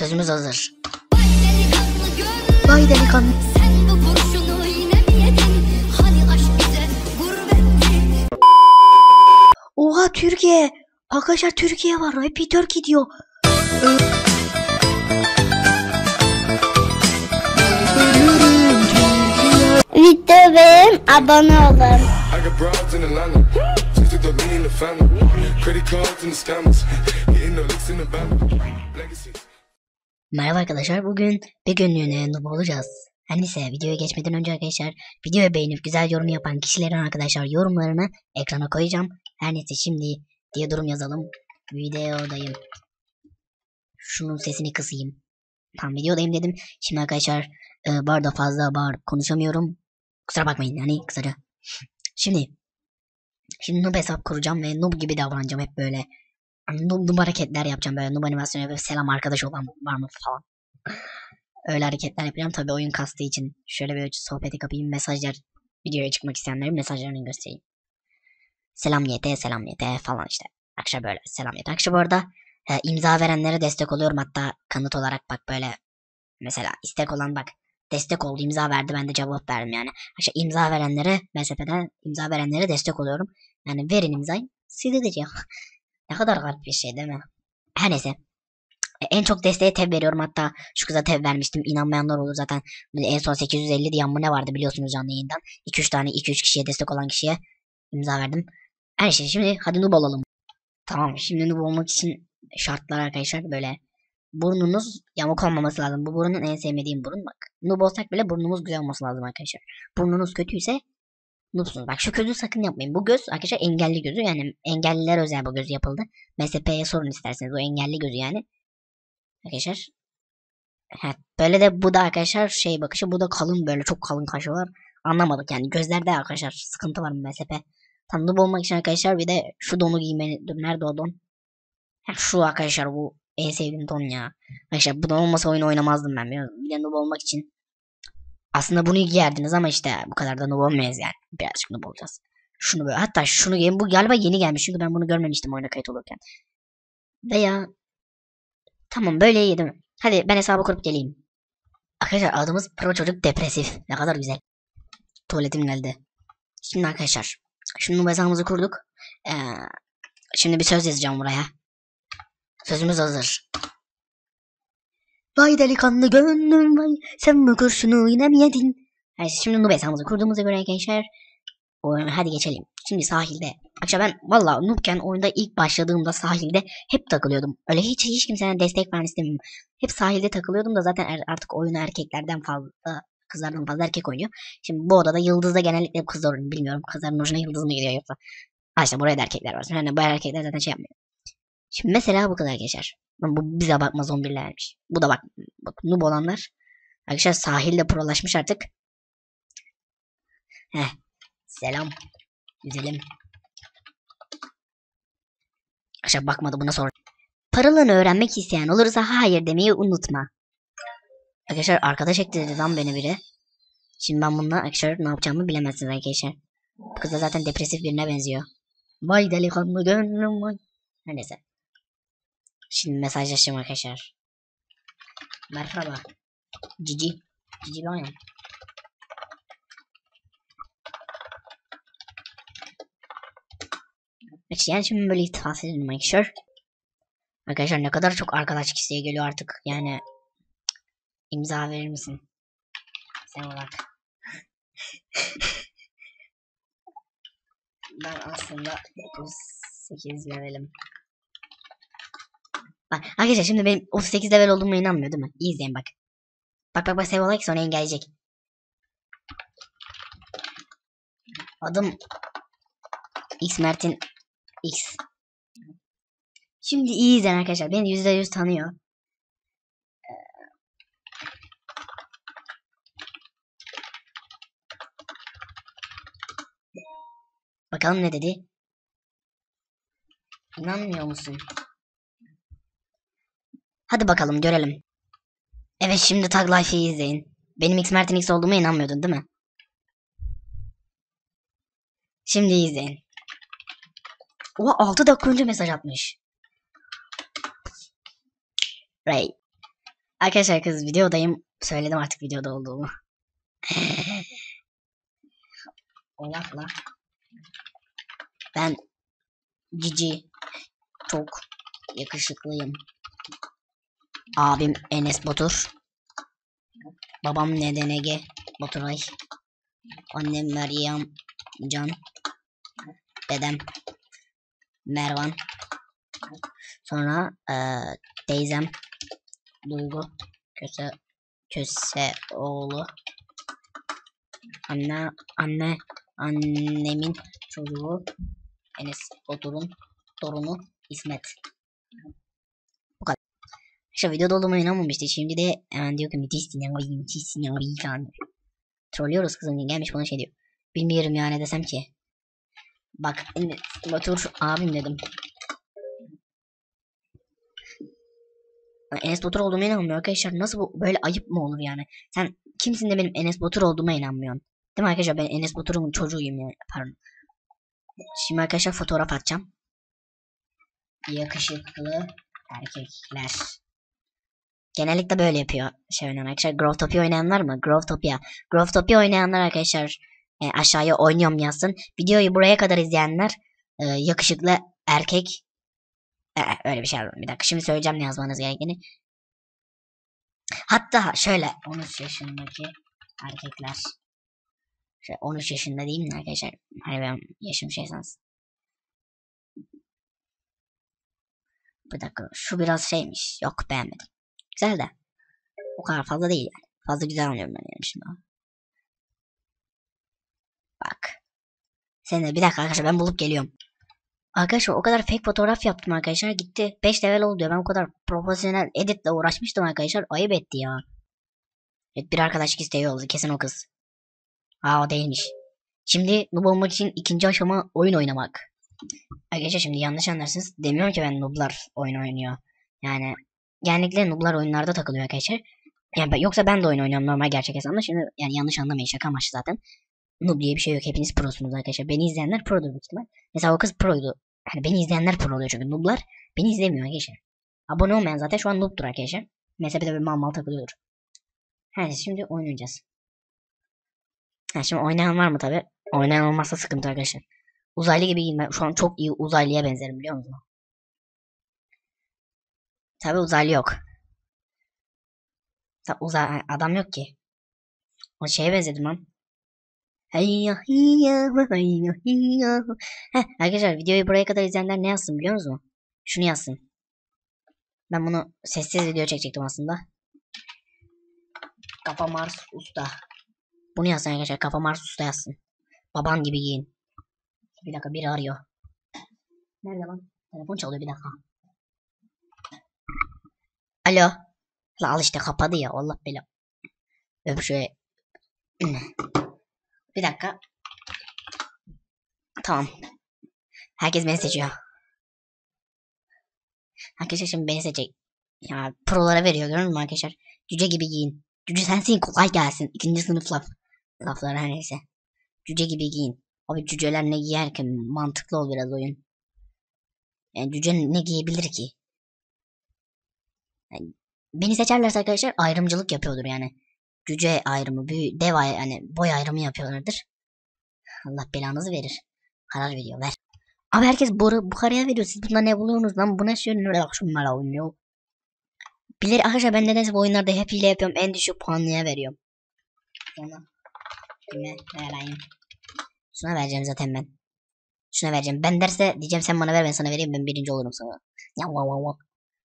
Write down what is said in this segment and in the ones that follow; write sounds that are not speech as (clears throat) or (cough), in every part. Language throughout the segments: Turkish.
Sözümüz hazır. Vay delikanlı. Hani aşk bize gurbetti Oha Türkiye. Arkadaşlar Türkiye var. Happy Turkey diyor. Video beğen abone olun. Credit cards and the scammers. Hitting the licks in the banner. Legacies. Merhaba arkadaşlar. Bugün bir günlüğüne noob olacağız. Her neyse videoya geçmeden önce arkadaşlar videoyu beğenip güzel yorum yapan kişilerin arkadaşlar yorumlarını ekrana koyacağım. Her neyse şimdi diye durum yazalım. Videodayım. Şunun sesini kısayım. Tam videodayım dedim. Şimdi arkadaşlar e, bu arada fazla bağır konuşamıyorum. Kusura bakmayın yani kısaca. Şimdi Şimdi noob hesap kuracağım ve noob gibi davranacağım hep böyle. Noob hareketler yapacağım böyle noob animasyonu yapıp selam arkadaş olan var mı falan. Öyle hareketler yapacağım tabii oyun kastığı için. Şöyle bir sohbeti kapayım mesajlar videoya çıkmak isteyenlerin mesajlarını göstereyim. Selam YT selam YT falan işte. Akşam böyle selam YT. Akşam bu arada e, imza verenlere destek oluyorum hatta kanıt olarak bak böyle mesela istek olan bak destek oldu imza verdi ben de cevap verdim yani. İşte imza verenlere MSP'den imza verenlere destek oluyorum. Yani verin imzayı silinecek. Ne kadar garip bir şey değil mi? Her neyse. E, En çok desteğe tev veriyorum hatta şu kıza tev vermiştim. İnanmayanlar olur zaten. En son 850 diyen bu ne vardı biliyorsunuz canlı yayından. 2-3 tane 2-3 kişiye destek olan kişiye imza verdim. Her şey. Şimdi hadi noob olalım. Tamam. Şimdi noob olmak için şartlar arkadaşlar böyle. Burnunuz yamuk olmaması lazım. Bu burnun en sevmediğim burun. Bak noob olsak bile burnumuz güzel olması lazım arkadaşlar. Burnunuz kötüyse noobsunuz bak şu gözü sakın yapmayın bu göz arkadaşlar engelli gözü yani engelliler özel bu göz yapıldı MSP'ye sorun isterseniz o engelli gözü yani Arkadaşlar. Heh, böyle de bu da arkadaşlar şey bakışı bu da kalın böyle çok kalın kaşı var. Anlamadık yani gözlerde arkadaşlar sıkıntı var MSP. Tam noob olmak için arkadaşlar bir de şu donu giymeni. Nerede o don? Heh, şu arkadaşlar bu en sevdiğim don ya. Arkadaşlar bu don olmasa oyun oynamazdım ben. biliyor musun? Bir de noob olmak için. Aslında bunu giyerdiniz ama işte bu kadar da noob olmayız yani. Birazcık noob olacağız. Şunu böyle hatta şunu giyin. Bu galiba yeni gelmiş çünkü ben bunu görmemiştim oyuna kayıt olurken. Veya Tamam böyle mi? Hadi ben hesabı kurup geleyim. Arkadaşlar adımız Pro Çocuk Depresif. Ne kadar güzel. Tuvaletim geldi. Şimdi arkadaşlar. Şimdi bu hesabımızı kurduk. Ee, şimdi bir söz yazacağım buraya. Sözümüz hazır. Vay delikanlı gönlüm vay. Sen bu kurşunu yine mi yedin? Evet, şimdi Nube hesabımızı kurduğumuza göre arkadaşlar. Oyuna hadi geçelim. Şimdi sahilde. Akşam ben valla noobken oyunda ilk başladığımda sahilde hep takılıyordum. Öyle hiç hiç kimseden destek falan istemiyorum. Hep sahilde takılıyordum da zaten er- artık oyunu erkeklerden fazla kızlardan fazla erkek oynuyor. Şimdi bu odada Yıldız'da genellikle kızlar oynuyor. Bilmiyorum kızların ucuna Yıldız mı gidiyor yoksa. Ha işte buraya da erkekler var. Yani bu erkekler zaten şey yapmıyor. Şimdi mesela bu kadar geçer. Bu bize bakma zombilermiş. Bu da bak, bak noob olanlar. Arkadaşlar sahilde prolaşmış artık. Heh. Selam. Güzelim. Aşağı bakmadı buna sor. Paralarını öğrenmek isteyen olursa hayır demeyi unutma. Arkadaşlar arkadaş ekledi lan beni biri. Şimdi ben bununla arkadaşlar ne yapacağımı bilemezsiniz arkadaşlar. Bu kız da zaten depresif birine benziyor. Vay delikanlı gönlüm vay. Neyse. Şimdi mesajlaşacağım arkadaşlar. Merhaba. Cici. Cici. Evet, yani şimdi böyle iltifat edelim arkadaşlar. Arkadaşlar ne kadar çok arkadaş kişiye geliyor artık. Yani imza verir misin? Sen olarak. (laughs) ben aslında 38 levelim. Bak arkadaşlar şimdi benim 38 level olduğuma inanmıyor değil mi? İyi izleyin bak. Bak bak bak save olarak sonra engelleyecek. Adım X Mert'in X. Şimdi iyi izleyin arkadaşlar. Beni %100 tanıyor. Ee, Bakalım ne dedi? İnanmıyor musun? Hadi bakalım görelim. Evet şimdi Tag Life'yi izleyin. Benim X Mert'in X olduğuma inanmıyordun değil mi? Şimdi izleyin. Oha 6 dakika önce mesaj atmış. Ray. Arkadaşlar kız videodayım. Söyledim artık videoda olduğumu. (laughs) Olakla. Ben Cici çok yakışıklıyım. Abim Enes Batur. Babam Neden Ege Baturay. Annem Meryem Can. Dedem Mervan. Sonra eee teyzem Duygu Köse Köse oğlu. Anne anne annemin çocuğu Enes Batur'un torunu İsmet. İşte videoda olduğuma inanmamıştı. Şimdi de hemen diyor ki müthişsin ya müthişsin ya falan. Trollüyoruz kızım gelmiş bana şey diyor. Bilmiyorum ya ne desem ki. Bak Batur abim dedim. Enes Batur olduğuma inanmıyor arkadaşlar. Nasıl bu böyle ayıp mı olur yani? Sen kimsin de benim Enes Batur olduğuma inanmıyorsun. Değil mi arkadaşlar ben Enes Batur'un çocuğuyum yani. Pardon. Şimdi arkadaşlar fotoğraf atacağım. Yakışıklı erkekler. Genellikle böyle yapıyor şey oynayan arkadaşlar. Growtopia oynayan var mı? Growtopia. Growtopia oynayanlar arkadaşlar e, aşağıya oynuyorum yazsın. Videoyu buraya kadar izleyenler e, yakışıklı erkek e, öyle bir şey var. Bir dakika şimdi söyleyeceğim ne yazmanız gerektiğini. Hatta şöyle 13 yaşındaki erkekler. Şöyle 13 yaşında değil mi arkadaşlar? Hani ben yaşım şey sansın. Bir dakika şu biraz şeymiş. Yok beğenmedim. Güzel de. O kadar fazla değil yani. Fazla güzel anlıyorum ben yani şimdi. Bak. Sen de bir dakika arkadaşlar ben bulup geliyorum. Arkadaşlar o kadar fake fotoğraf yaptım arkadaşlar. Gitti 5 level oldu ya. Ben o kadar profesyonel editle uğraşmıştım arkadaşlar. Ayıp etti ya. Evet bir arkadaşlık isteği oldu. Kesin o kız. Aa o değilmiş. Şimdi noob olmak için ikinci aşama oyun oynamak. Arkadaşlar şimdi yanlış anlarsınız. Demiyorum ki ben nooblar oyun oynuyor. Yani genellikle nooblar oyunlarda takılıyor arkadaşlar. Yani yoksa ben de oyun oynuyorum normal gerçek hesabımda. Şimdi yani yanlış anlamayın şaka amaçlı zaten. Noob diye bir şey yok. Hepiniz prosunuz arkadaşlar. Beni izleyenler produr büyük ihtimal. Mesela o kız proydu. Hani beni izleyenler pro oluyor çünkü nooblar beni izlemiyor arkadaşlar. Abone olmayan zaten şu an noob'dur arkadaşlar. Mesela bir de bir mal mal takılıyordur. He şimdi oynayacağız. Ha şimdi oynayan var mı tabi? Oynayan olmazsa sıkıntı arkadaşlar. Uzaylı gibi giyinme. Şu an çok iyi uzaylıya benzerim biliyor musun? Tabi uzaylı yok. Ta uzay adam yok ki. O şeye benzedim lan. Hayya hayya hayya hayya. Heh, arkadaşlar videoyu buraya kadar izleyenler ne yazsın biliyor musunuz? Şunu yazsın. Ben bunu sessiz video çekecektim aslında. Kafa Mars Usta. Bunu yazsın arkadaşlar. Kafa Mars Usta yazsın. Baban gibi giyin. Bir dakika biri arıyor. Nerede lan? Telefon çalıyor bir dakika. Alo. La al işte kapadı ya. Allah bela. Öp şöyle. (clears throat) Bir dakika. Tamam. Herkes beni seçiyor. Arkadaşlar şimdi beni seçecek. Ya prolara veriyor görüyor musun arkadaşlar? Cüce gibi giyin. Cüce sensin kolay gelsin. İkinci sınıf laf. Laflar her neyse. Cüce gibi giyin. Abi cüceler ne giyer ki? Mantıklı ol biraz oyun. Yani cüce ne giyebilir ki? Beni seçerlerse arkadaşlar ayrımcılık yapıyordur yani. Cüce ayrımı, büyü, dev ay yani boy ayrımı yapıyorlardır. Allah belanızı verir. Karar veriyor ver. Abi herkes bu karaya veriyor. Siz bunda ne buluyorsunuz lan? Bu ne şunlara oynuyor. Bilir arkadaşlar ben nedense bu oyunlarda hep hile yapıyorum. En düşük puanlıya veriyorum. Sonra kime vereyim? Şuna vereceğim zaten ben. Şuna vereceğim. Ben derse diyeceğim sen bana ver ben sana vereyim ben birinci olurum sana. Ya va va va.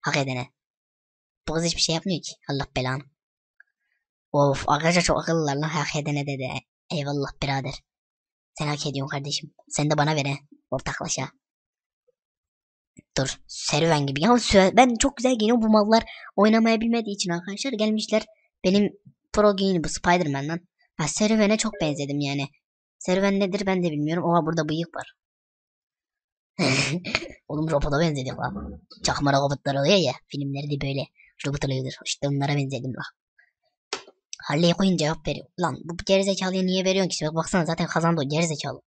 Hak edene. Bu hiçbir şey yapmıyor ki. Allah belanı. Of arkadaşlar çok akıllılar lan hak edene dedi. Eyvallah birader. Sen hak ediyorsun kardeşim. Sen de bana ver he. Ortaklaşa. Dur. Serüven gibi. Ya ben çok güzel giyiniyorum. Bu mallar oynamaya bilmediği için arkadaşlar gelmişler. Benim pro giyinim bu Spiderman lan. Ha, serüvene çok benzedim yani. Serüven nedir ben de bilmiyorum. Oha burada bıyık var. (laughs) Oğlum robota benzedik lan. Çakma robotlar oluyor ya. Filmlerde böyle robot oluyordur. İşte onlara benzedim lan. Harley'e koyun cevap veriyor. Lan bu gerizekalıya niye veriyorsun ki? Bak baksana zaten kazandı o gerizekalı.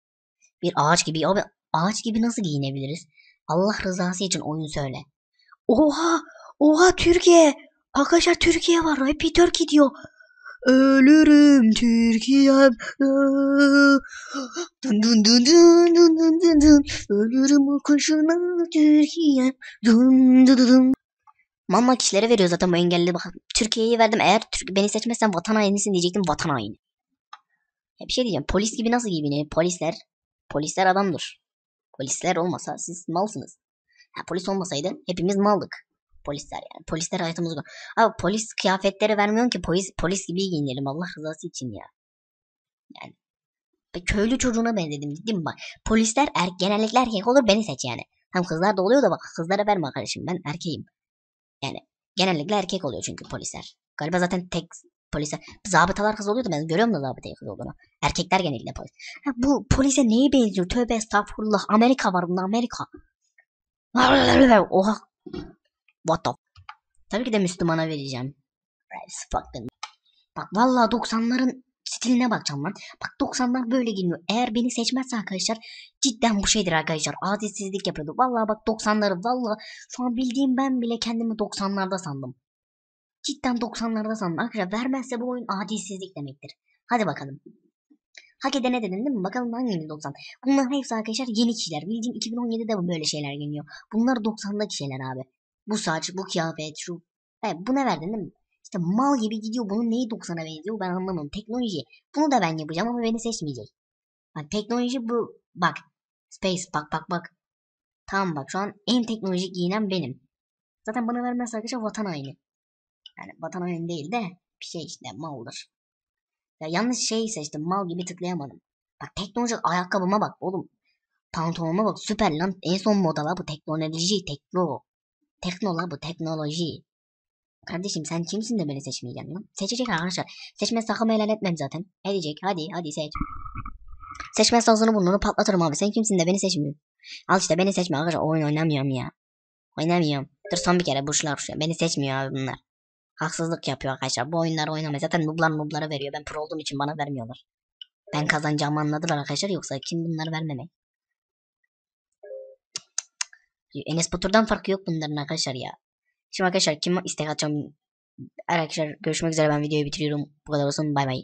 Bir ağaç gibi. Abi ağaç gibi nasıl giyinebiliriz? Allah rızası için oyun söyle. Oha! Oha Türkiye! Arkadaşlar Türkiye var. Happy Turkey diyor. Ölürüm Türkiye'm. Dun dun dun dun dun dun dun. Ölürüm o kurşuna Türkiye'm. Dun dun dun. Mamma kişilere veriyor zaten bu engelli. Bak Türkiye'yi verdim. Eğer Türk beni seçmezsen vatan hainisin diyecektim. Vatan haini. Ya bir şey diyeceğim. Polis gibi nasıl giyiniyor? Polisler. Polisler adamdır. Polisler olmasa siz malsınız. Ha, polis olmasaydı hepimiz maldık. Polisler yani. Polisler hayatımızı... Abi polis kıyafetleri vermiyorsun ki polis polis gibi giyinelim Allah rızası için ya. Yani. Ben köylü çocuğuna benzedim değil mi bak. Polisler er, genellikle erkek olur beni seç yani. Hem kızlar da oluyor da bak kızlara verme kardeşim ben erkeğim. Yani genellikle erkek oluyor çünkü polisler. Galiba zaten tek polisler. Zabıtalar kız oluyordu ben görüyorum da zabıtayı kız olduğunu. Erkekler genellikle polis. Ha, bu polise neye benziyor? Tövbe estağfurullah. Amerika var bunda Amerika. Oha. What the Tabii ki de Müslümana vereceğim. Bak vallahi 90'ların stiline bakacağım lan. Bak 90'lar böyle giyiniyor. Eğer beni seçmezse arkadaşlar cidden bu şeydir arkadaşlar. Adilsizlik yapıyordu. Vallahi bak 90'ları vallahi şu an bildiğim ben bile kendimi 90'larda sandım. Cidden 90'larda sandım. Arkadaşlar vermezse bu oyun adilsizlik demektir. Hadi bakalım. Hak edene dedin değil mi? Bakalım hangimiz 90. Bunlar hepsi arkadaşlar yeni kişiler. Bildiğim 2017'de böyle şeyler geliyor. Bunlar 90'daki şeyler abi. Bu saç, bu kıyafet, şu. Evet, buna verdin değil mi? İşte mal gibi gidiyor. Bunun neyi 90'a benziyor ben anlamam. Teknoloji. Bunu da ben yapacağım ama beni seçmeyecek. Bak teknoloji bu. Bak. Space bak bak bak. Tamam bak şu an en teknolojik giyinen benim. Zaten bana vermezse arkadaşlar vatan haini. Yani vatan haini değil de bir şey işte maldır. Ya yanlış şey seçtim. Mal gibi tıklayamadım. Bak teknolojik ayakkabıma bak oğlum. Pantolonuma bak süper lan. En son moda la bu teknoloji. Tekno. Tekno la bu teknoloji. Kardeşim sen kimsin de beni seçmeyeceksin lan? Seçecek arkadaşlar. Seçmez sakın helal etmem zaten. Edecek hadi hadi seç. Seçmez ağzını burnunu patlatırım abi. Sen kimsin de beni seçmiyorsun. Al işte beni seçme arkadaşlar. Oyun oynamıyorum ya. Oynamıyorum. Dur son bir kere burçlar burçlar. Beni seçmiyor abi bunlar. Haksızlık yapıyor arkadaşlar. Bu oyunları oynamıyor. Zaten nublar nublara veriyor. Ben pro olduğum için bana vermiyorlar. Ben kazanacağımı anladılar arkadaşlar. Yoksa kim bunları vermemek? Enes Batur'dan farkı yok bunların arkadaşlar ya. Şimdi arkadaşlar kim istek atacağım? Arkadaşlar görüşmek üzere ben videoyu bitiriyorum. Bu kadar olsun bay bay.